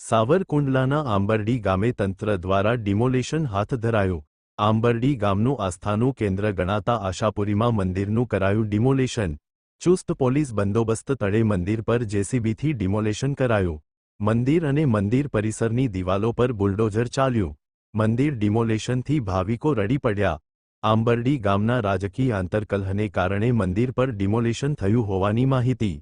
સાવરકુંડલાના આંબરડી ગામે તંત્ર દ્વારા ડિમોલેશન હાથ ધરાયું. આંબરડી ગામનું આસ્થાનું કેન્દ્ર ગણાતા આશાપુરીમાં મંદિરનું કરાયું ડિમોલેશન. ચુસ્ત પોલીસ બંદોબસ્ત તળે મંદિર પર જેસીબીથી ડિમોલેશન કરાયું. મંદિર અને મંદિર પરિસરની દિવાલો પર બુલડોઝર ચાલ્યું. મંદિર ડિમોલેશનથી ભાવિકો રડી પડ્યા. આંબરડી ગામના રાજકીય આંતરકલહને કારણે મંદિર પર ડિમોલેશન થયું હોવાની માહિતી.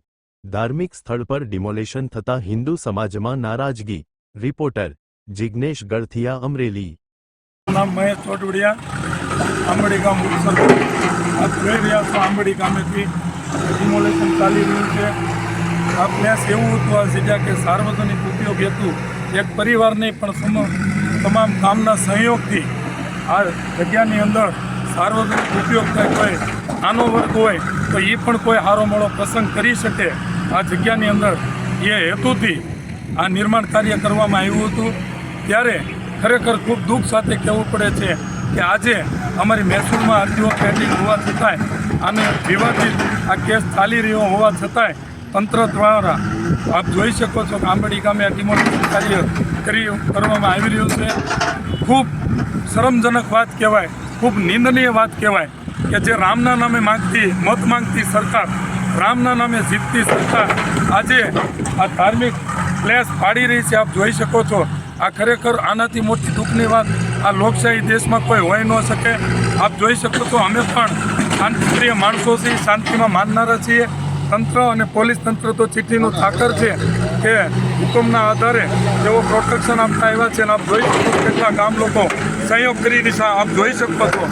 ધાર્મિક સ્થળ પર ડિમોલેશન થતા હિન્દુ સમાજમાં નારાજગી. રિપોર્ટર, જિગ્નેશ ગળથિયા, અમરેલી. નામ મહેશ ચોટવડિયા આંબડી ગામ ઉપસર્ગ આપ જોઈ ગામેથી ડિમોલેશન ચાલી રહ્યું છે. આ પ્લેસ એવું હતું આ જગ્યા કે સાર્વજનિક ઉપયોગ હેતુ, એક પરિવારને પણ તમામ ગામના સહયોગથી આ જગ્યાની અંદર સાર્વજનિક ઉપયોગ થાય કોઈ, નાનો વર્ગ હોય, તો એ પણ કોઈ હારો મોડો પ્રસંગ કરી શકે. આ જગ્યાની અંદર એ હેતુથી આ નિર્માણ કાર્ય કરવામાં આવ્યું હતું. ત્યારે ખરેખર ખૂબ દુઃખ સાથે કહેવું પડે છે કે આજે અમારી મહેસૂલમાં અરજીઓ પેન્ડિંગ હોવા છતાંય અને વિવાદિત આ કેસ ચાલી રહ્યો હોવા છતાંય તંત્ર દ્વારા આપ જોઈ શકો છો કે આંબડી ગામે આ ડિમોલિશન કાર્ય કરી કરવામાં આવી રહ્યું છે. ખૂબ શરમજનક વાત કહેવાય, ખૂબ નિંદનીય વાત કહેવાય કે જે રામના નામે માંગતી, મત માંગતી સરકાર રામના નામે જીતતી સત્તા આજે આ ધાર્મિક પ્લેસ પાડી રહી છે, આપ જોઈ શકો છો. આ ખરેખર આનાથી મોટી દુઃખની વાત. આ લોકશાહી દેશમાં કોઈ હોઈ ન શકે. આપ જોઈ શકો છો, અમે પણ શાંતિપ્રિય માણસો છીએ, શાંતિમાં માનનારા છીએ. તંત્ર અને પોલીસ તંત્ર તો ચીઠીનું થાકર છે કે હુકમના આધારે તેઓ પ્રોટેક્શન આપતા આવ્યા છે. અને આપ જોઈ શકો કેટલા ગામ લોકો સહયોગ કરી રહ્યા આપ જોઈ શકો છો.